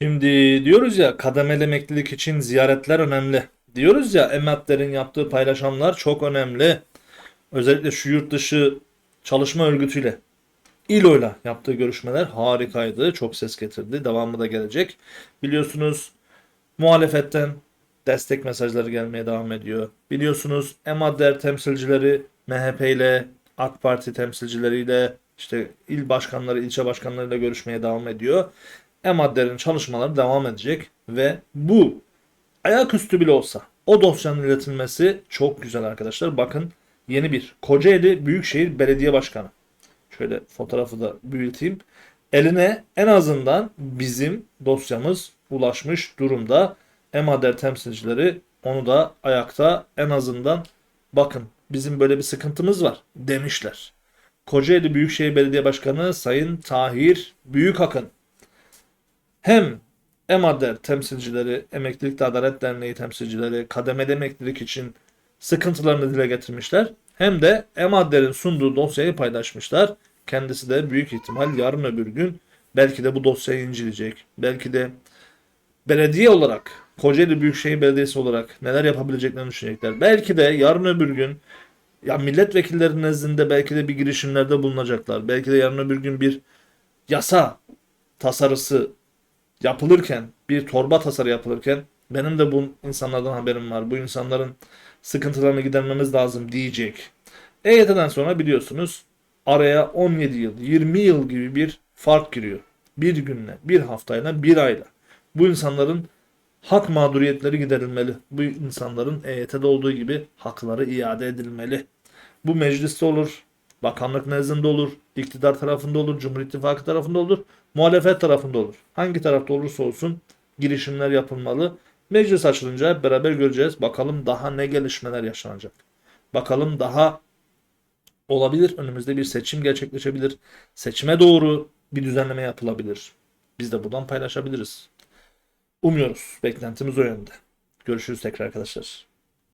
Şimdi diyoruz ya kademeli emeklilik için ziyaretler önemli. Diyoruz ya emetlerin yaptığı paylaşımlar çok önemli. Özellikle şu yurt dışı çalışma örgütüyle İLO'yla yaptığı görüşmeler harikaydı. Çok ses getirdi. Devamı da gelecek. Biliyorsunuz muhalefetten destek mesajları gelmeye devam ediyor. Biliyorsunuz EMADER temsilcileri MHP ile AK Parti temsilcileriyle işte il başkanları, ilçe başkanlarıyla görüşmeye devam ediyor. EMADER'in çalışmaları devam edecek ve bu ayaküstü bile olsa o dosyanın iletilmesi çok güzel arkadaşlar. Bakın yeni bir Kocaeli Büyükşehir Belediye Başkanı. Şöyle fotoğrafı da büyüteyim. Eline en azından bizim dosyamız ulaşmış durumda. EMADER temsilcileri onu da ayakta en azından bakın bizim böyle bir sıkıntımız var demişler. Kocaeli Büyükşehir Belediye Başkanı Sayın Tahir Büyükakın hem EMADER temsilcileri, Emeklilik Adalet Derneği temsilcileri kademeli emeklilik için sıkıntılarını dile getirmişler. Hem de EMADER'in sunduğu dosyayı paylaşmışlar. Kendisi de büyük ihtimal yarın öbür gün belki de bu dosyayı inceleyecek. Belki de belediye olarak, Kocaeli Büyükşehir Belediyesi olarak neler yapabileceklerini düşünecekler. Belki de yarın öbür gün ya milletvekilleri nezdinde belki de bir girişimlerde bulunacaklar. Belki de yarın öbür gün bir yasa tasarısı yapılırken, bir torba tasarı yapılırken benim de bu insanlardan haberim var. Bu insanların sıkıntılarını gidermemiz lazım diyecek. EYT'den sonra biliyorsunuz araya 17 yıl, 20 yıl gibi bir fark giriyor. Bir günle, bir haftayla, bir ayla. Bu insanların hak mağduriyetleri giderilmeli. Bu insanların EYT'de olduğu gibi hakları iade edilmeli. Bu mecliste olur, bakanlık nezdinde olur, iktidar tarafında olur, Cumhur İttifakı tarafında olur, muhalefet tarafında olur. Hangi tarafta olursa olsun girişimler yapılmalı. Meclis açılınca hep beraber göreceğiz. Bakalım daha ne gelişmeler yaşanacak. Bakalım daha olabilir. Önümüzde bir seçim gerçekleşebilir. Seçime doğru bir düzenleme yapılabilir. Biz de buradan paylaşabiliriz. Umuyoruz. Beklentimiz o yönde. Görüşürüz tekrar arkadaşlar.